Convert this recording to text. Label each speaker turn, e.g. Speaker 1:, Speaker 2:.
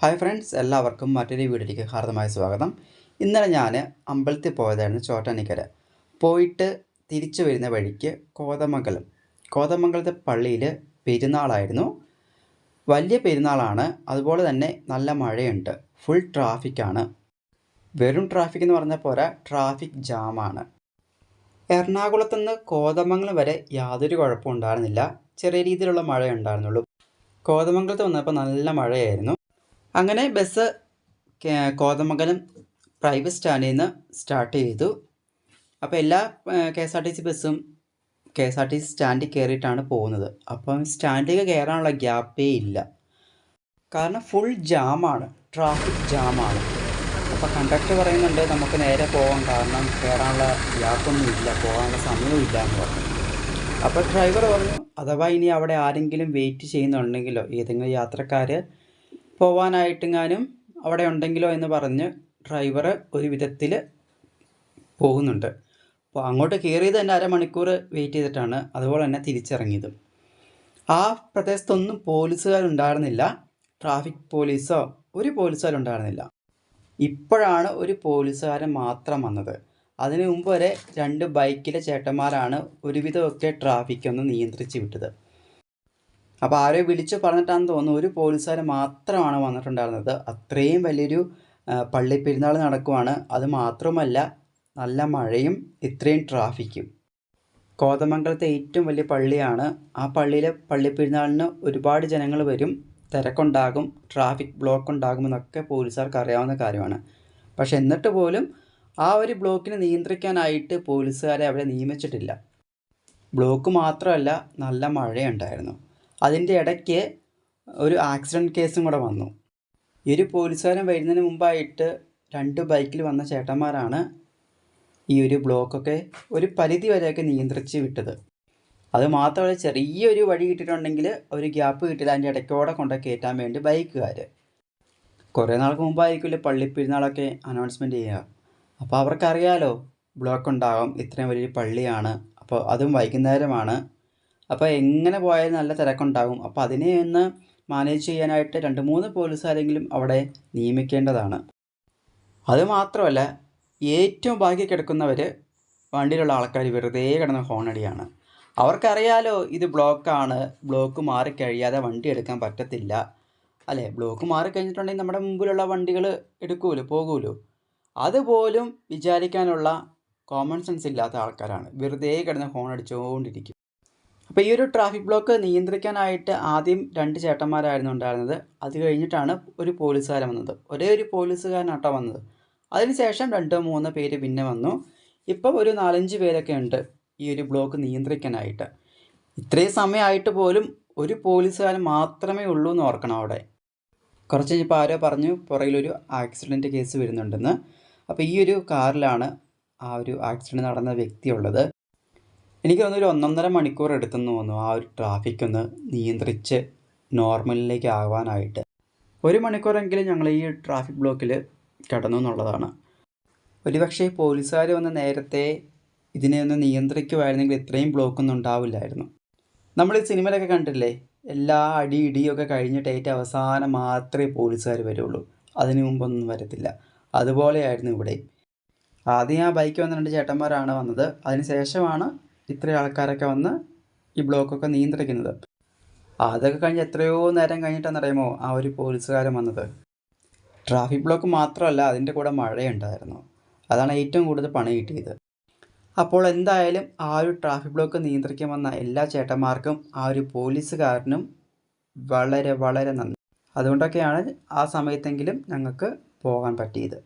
Speaker 1: Hi friends എല്ലാവർക്കും മറ്റൊരു വീഡിയോയിലേക്ക് ഹാർദമായ സ്വാഗതം. ഇന്നലെ ഞാൻ അമ്പലത്തിൽ പോയതായിരുന്നു ചോറ്റാനിക്കര. പോയിട്ട് തിരിച്ചു വരുന്ന വഴിക്ക് കോതമംഗലം. കോതമംഗലത്തെ പള്ളിയിൽ പെരുന്നാളായിരുന്നു. വലിയ പെരുന്നാളാണ്. അതുപോലെ തന്നെ നല്ല മഴയുണ്ട്. ഫുൾ ട്രാഫിക്കാണ് വെറും ട്രാഫിക് എന്ന് പറഞ്ഞ പോരാ ട്രാഫിക് ജാമാണ് എറണാകുളത്തുനിന്ന് കോതമംഗലം വരെ യാതൊരു കുഴപ്പമുണ്ടായിരുന്നില്ല ചെറിയ രീതിയിലുള്ള മഴ ഉണ്ടായിരുന്നുള്ളൂ. കോതമംഗലത്ത് വന്നപ്പോൾ നല്ല മഴയായിരുന്നു. അങ്ങനെ ബസ് കോതമംഗലം പ്രൈവറ്റ് സ്റ്റാൻഡിൽ നിന്ന് സ്റ്റാർട്ട് ചെയ്തു. അപ്പോൾ എല്ലാ K S R T C ബസ്സും K S R T C സ്റ്റാൻഡിൽ കയറിയിട്ടാണ് പോകുന്നത്. അപ്പം സ്റ്റാൻഡിലേക്ക് കയറാനുള്ള ഗ്യാപ്പേ ഇല്ല. കാരണം ഫുൾ ജാമാണ് ട്രാഫിക് ജാമാണ് അപ്പോൾ കണ്ടക്ടർ പറയുന്നുണ്ട് നമുക്ക് നേരെ പോകാം കാരണം കയറാനുള്ള ഗ്യാപ്പൊന്നും ഇല്ല. പോകാനുള്ള സമയവും ഇല്ല എന്ന് പറഞ്ഞു. അപ്പോൾ ഡ്രൈവർ പറഞ്ഞു അഥവാ ഇനി അവിടെ ആരെങ്കിലും വെയിറ്റ് ചെയ്യുന്നുണ്ടെങ്കിലോ ഏതെങ്കിലും യാത്രക്കാർ പോവാനായിട്ടെങ്ങാനും അവിടെ ഉണ്ടെങ്കിലോ എന്ന് പറഞ്ഞ് ഡ്രൈവർ ഒരു വിധത്തിൽ പോകുന്നുണ്ട്. അപ്പോൾ അങ്ങോട്ട് കയറിയത് തന്നെ അരമണിക്കൂർ വെയിറ്റ് ചെയ്തിട്ടാണ് അതുപോലെ തന്നെ തിരിച്ചിറങ്ങിയതും. ആ പ്രദേശത്തൊന്നും പോലീസുകാരുണ്ടായിരുന്നില്ല. ട്രാഫിക് പോലീസോ ഒരു പോലീസുകാരുണ്ടായിരുന്നില്ല. ഇപ്പോഴാണ് ഒരു പോലീസുകാരൻ മാത്രം വന്നത്. അതിനു മുമ്പ് വരെ രണ്ട് ബൈക്കിലെ ചേട്ടന്മാരാണ് ഒരുവിധമൊക്കെ ട്രാഫിക് ഒന്ന് നിയന്ത്രിച്ച് വിട്ടത്. അപ്പോൾ ആരോ വിളിച്ച് പറഞ്ഞിട്ടാണെന്ന് തോന്നുന്നു. ഒരു പോലീസുകാർ മാത്രമാണ് വന്നിട്ടുണ്ടായിരുന്നത്. അത്രയും വലിയൊരു പള്ളി പെരുന്നാൾ നടക്കുവാണ്. അത് മാത്രമല്ല നല്ല മഴയും ഇത്രയും ട്രാഫിക്കും. കോതമംഗലത്തെ ഏറ്റവും വലിയ പള്ളിയാണ്. ആ പള്ളിയിലെ പള്ളി പെരുന്നാളിന് ഒരുപാട് ജനങ്ങൾ വരും. തിരക്കുണ്ടാകും ട്രാഫിക് ബ്ലോക്ക് ഉണ്ടാകുമെന്നൊക്കെ പോലീസുകാർക്ക് അറിയാവുന്ന കാര്യമാണ്. പക്ഷെ എന്നിട്ട് പോലും ആ ഒരു ബ്ലോക്കിനെ നിയന്ത്രിക്കാനായിട്ട് പോലീസുകാരെ അവിടെ നിയമിച്ചിട്ടില്ല. ബ്ലോക്ക് മാത്രമല്ല നല്ല മഴയുണ്ടായിരുന്നു. അതിന്റെ ഇടയ്ക്ക് ഒരു ആക്സിഡന്റ് കേസും കൂടെ വന്നു. ഈ ഒരു പോലീസുകാരൻ വരുന്നതിന് മുമ്പായിട്ട് രണ്ട് ബൈക്കിൽ വന്ന ചേട്ടന്മാരാണ് ഈ ഒരു ബ്ലോക്കൊക്കെ ഒരു പരിധി വരെയൊക്കെ നിയന്ത്രിച്ച് വിട്ടത്. അത് മാത്രമല്ല ചെറിയൊരു വഴി കിട്ടിയിട്ടുണ്ടെങ്കിൽ ഒരു ഗ്യാപ്പ് കിട്ടിയത് അതിന്റെ ഇടയ്ക്കോടെ കൊണ്ട് കയറ്റാൻ വേണ്ടി ബൈക്കുകാർ കുറേ നാൾക്ക് മുമ്പായിരിക്കുമല്ലോ പള്ളി പെരുന്നാളൊക്കെ അനൗൺസ്മെന്റ് ചെയ്യുക. അപ്പോൾ അവർക്കറിയാലോ ബ്ലോക്ക് ഉണ്ടാകും ഇത്രയും വലിയൊരു പള്ളിയാണ്. അപ്പോൾ അതും വൈകുന്നേരമാണ്. അപ്പോൾ എങ്ങനെ പോയാലും നല്ല തിരക്കുണ്ടാകും. അപ്പോൾ അതിനെ ഒന്ന് മാനേജ് ചെയ്യാനായിട്ട് രണ്ട് മൂന്ന് പോലീസുകാരെങ്കിലും അവിടെ നിയമിക്കേണ്ടതാണ്. അതുമാത്രമല്ല ഏറ്റവും ബാക്കി കിടക്കുന്നവർ വണ്ടിയിലുള്ള ആൾക്കാർ വെറുതെ കിടന്ന ഹോണടിയാണ്. അവർക്കറിയാലോ ഇത് ബ്ലോക്കാണ്. ബ്ലോക്ക് മാറിക്കഴിയാതെ വണ്ടി എടുക്കാൻ പറ്റത്തില്ല. അല്ലേ? ബ്ലോക്ക് മാറിക്കഴിഞ്ഞിട്ടുണ്ടെങ്കിൽ നമ്മുടെ മുമ്പിലുള്ള വണ്ടികൾ എടുക്കുമല്ലോ പോകുമല്ലോ അതുപോലും വിചാരിക്കാനുള്ള കോമൺ സെൻസ് ഇല്ലാത്ത ആൾക്കാരാണ്. വെറുതെ കിടന്ന് ഹോൺ അടിച്ചുകൊണ്ടിരിക്കും അപ്പോൾ ഈ ഒരു ട്രാഫിക് ബ്ലോക്ക് നിയന്ത്രിക്കാനായിട്ട് ആദ്യം രണ്ട് ചേട്ടന്മാരായിരുന്നു ഉണ്ടായിരുന്നത്. അത് കഴിഞ്ഞിട്ടാണ് ഒരു പോലീസുകാരൻ വന്നത്. ഒരേ ഒരു പോലീസുകാരനാട്ടോ വന്നത്. അതിനുശേഷം രണ്ടോ മൂന്നോ പേര് പിന്നെ വന്നു. ഇപ്പം ഒരു നാലഞ്ച് പേരൊക്കെ ഉണ്ട് ഈ ഒരു ബ്ലോക്ക് നിയന്ത്രിക്കാനായിട്ട്. ഇത്രയും സമയമായിട്ട് പോലും ഒരു പോലീസുകാരൻ മാത്രമേ ഉള്ളൂ എന്ന് ഓർക്കണം അവിടെ. കുറച്ച് കഴിഞ്ഞപ്പോൾ ആരോ പറഞ്ഞു പുറകിലൊരു ആക്സിഡന്റ് കേസ് വരുന്നുണ്ടെന്ന്. അപ്പോൾ ഈ ഒരു കാറിലാണ് ആ ഒരു ആക്സിഡന്റ് നടന്ന വ്യക്തി ഉള്ളത്. എനിക്ക് തോന്നുന്നു ഒരു ഒന്നൊന്നര മണിക്കൂർ എടുത്തെന്ന് തോന്നുന്നു ആ ഒരു ട്രാഫിക് ഒന്ന് നിയന്ത്രിച്ച് നോർമലിലേക്ക് ആവാനായിട്ട്. ഒരു മണിക്കൂറെങ്കിലും ഞങ്ങൾ ഈ ട്രാഫിക് ബ്ലോക്കിൽ കിടന്നു എന്നുള്ളതാണ്. ഒരുപക്ഷെ പോലീസുകാർ വന്ന് നേരത്തെ ഇതിനെ ഒന്ന് നിയന്ത്രിക്കുമായിരുന്നെങ്കിൽ ഇത്രയും ബ്ലോക്കൊന്നും ഉണ്ടാവില്ലായിരുന്നു. നമ്മൾ ഈ സിനിമയിലൊക്കെ കണ്ടില്ലേ എല്ലാ അടി ഇടിയൊക്കെ കഴിഞ്ഞിട്ട് ഏറ്റവും അവസാനം മാത്രമേ പോലീസുകാർ വരുള്ളൂ. അതിനു മുമ്പൊന്നും വരത്തില്ല. അതുപോലെയായിരുന്നു ഇവിടെ ആദ്യം ആ ബൈക്ക് വന്ന രണ്ട് ചേട്ടന്മാരാണ് വന്നത്. അതിന് ശേഷമാണ് ഇത്രയും ആൾക്കാരൊക്കെ വന്ന് ഈ ബ്ലോക്കൊക്കെ നിയന്ത്രിക്കുന്നത്. അതൊക്കെ കഴിഞ്ഞ് എത്രയോ നേരം കഴിഞ്ഞിട്ടാണെന്നറിയുമോ ആ ഒരു പോലീസുകാരൻ വന്നത്. ട്രാഫിക് ബ്ലോക്ക് മാത്രമല്ല അതിന്റെ കൂടെ മഴയുണ്ടായിരുന്നു. അതാണ് ഏറ്റവും കൂടുതൽ പണി കിട്ടിയത്. അപ്പോൾ എന്തായാലും ആ ഒരു ട്രാഫിക് ബ്ലോക്ക് നിയന്ത്രിക്കാൻ വന്ന എല്ലാ ചേട്ടന്മാർക്കും ആ ഒരു പോലീസുകാരനും വളരെ വളരെ നന്ദി. അതുകൊണ്ടൊക്കെയാണ് ആ സമയത്തെങ്കിലും ഞങ്ങൾക്ക് പോകാൻ പറ്റിയത്.